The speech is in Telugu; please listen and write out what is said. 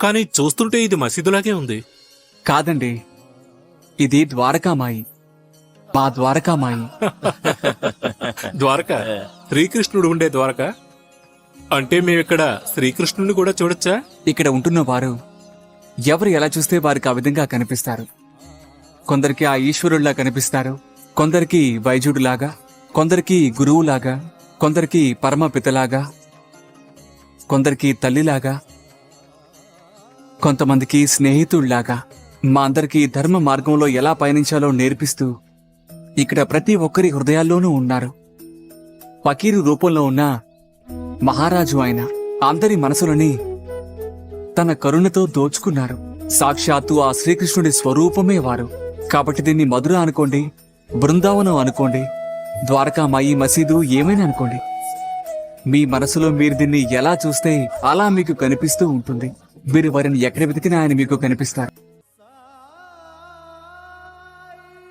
కానీ చూస్తుంటే ఇది మసీదులాగే ఉంది. కాదండి ఇది ద్వారకామాయి. మా ద్వారకామాయి. ద్వారక? శ్రీకృష్ణుడు ఉండే ద్వారక? అంటే మేమిక్కడ శ్రీకృష్ణుని కూడా చూడొచ్చా? ఇక్కడ ఉంటున్న వారు ఎవరు ఎలా చూస్తే వారికి ఆ విధంగా కనిపిస్తారు? కొందరికి ఆ ఈశ్వరుల్లా కనిపిస్తారు కొందరికి వైద్యుడిలాగా కొందరికి గురువులాగా కొందరికి పరమపితలాగా కొందరికి తల్లిలాగా కొంతమందికి స్నేహితుళ్ళాగా మా అందరికీ ధర్మ మార్గంలో ఎలా పయనించాలో నేర్పిస్తూ ఇక్కడ ప్రతి ఒక్కరి హృదయాల్లోనూ ఉన్నారు. ఫకీరు రూపంలో ఉన్న మహారాజు ఆయన అందరి మనసులని తన కరుణతో దోచుకున్నారు. సాక్షాత్తు ఆ శ్రీకృష్ణుడి స్వరూపమే వారు. కాబట్టి దీన్ని మధుర అనుకోండి బృందావనం అనుకోండి ద్వారకామాయి మసీదు ఏమైనా అనుకోండి. మీ మనసులో మీరు దీన్ని ఎలా చూస్తే అలా మీకు కనిపిస్తూ ఉంటుంది. మీరు వారిని ఎక్కడ వెతికినా ఆయన మీకు కనిపిస్తారు.